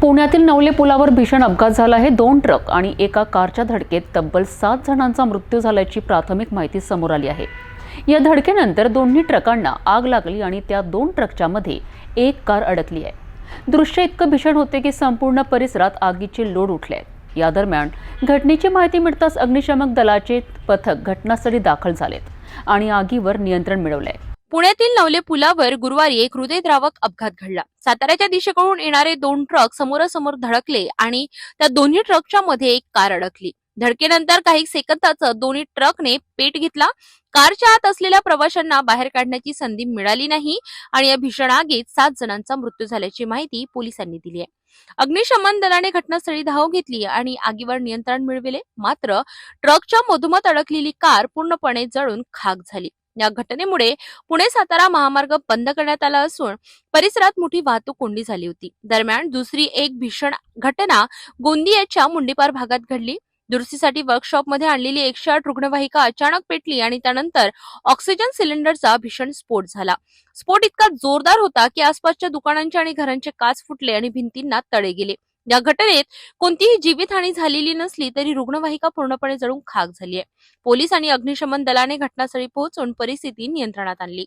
पुण्यातील नवले पुलावर भीषण अपघात झाला आहे. दोन ट्रक आणि एका कारच्या धडकेत तब्बल सात जणांचा मृत्यू झाल्याची प्राथमिक माहिती समोर आली आहे. या धडकेनंतर दोन्ही ट्रकांना आग लागली आणि त्या दोन ट्रकच्या मध्ये एक कार अडकली आहे. दृश्य इतकं भीषण होते की संपूर्ण परिसरात आगीचे लोड उठले आहेत या दरम्यान घटनेची माहिती मिळताच अग्निशमक दलाचे पथक घटनास्थळी दाखल झालेत आणि आगीवर नियंत्रण मिळवलं आहे पुण्यातील नवले पुलावर गुरुवारी एक हृदयद्रावक अपघात घडला. साताऱ्याच्या दिशेकडून येणारे दोन ट्रक समोरासमोर धडकले आणि त्या दोन्ही ट्रकच्या मध्ये एक कार अडकली. धडकेनंतर काही सेकंदाच दोन्ही ट्रकने पेट घेतला. कारच्या आत असलेल्या प्रवाशांना बाहेर काढण्याची संधी मिळाली नाही आणि या भीषण आगीत सात जणांचा मृत्यू झाल्याची माहिती पोलिसांनी दिली आहे. अग्निशमन दलाने घटनास्थळी धाव घेतली आणि आगीवर नियंत्रण मिळविले. मात्र ट्रकच्या मधोमध अडकलेली कार पूर्णपणे जळून खाक झाली. या घटनेमुळे पुणे सातारा महामार्ग बंद करण्यात आला असून परिसरात मोठी वाहतूक कोंडी झाली होती. दरम्यान दुसरी एक भीषण घटना गोंदियाच्या मुंडीपार भागात घडली. दुरुस्तीसाठी वर्कशॉपमध्ये आणलेली एकशे आठ रुग्णवाहिका अचानक पेटली आणि त्यानंतर ऑक्सिजन सिलेंडरचा भीषण स्फोट झाला. स्फोट इतका जोरदार होता की आसपासच्या दुकानांचे आणि घरांचे काच फुटले आणि भिंतींना तडे गेले. या घटनेत कोणतीही जीवितहानी झालेली नसली तरी रुग्णवाहिका पूर्णपणे जळून खाक झाली आहे पोलीस आणि अग्निशमन दलाने घटनास्थळी पोहोचून परिस्थिती नियंत्रणात आणली.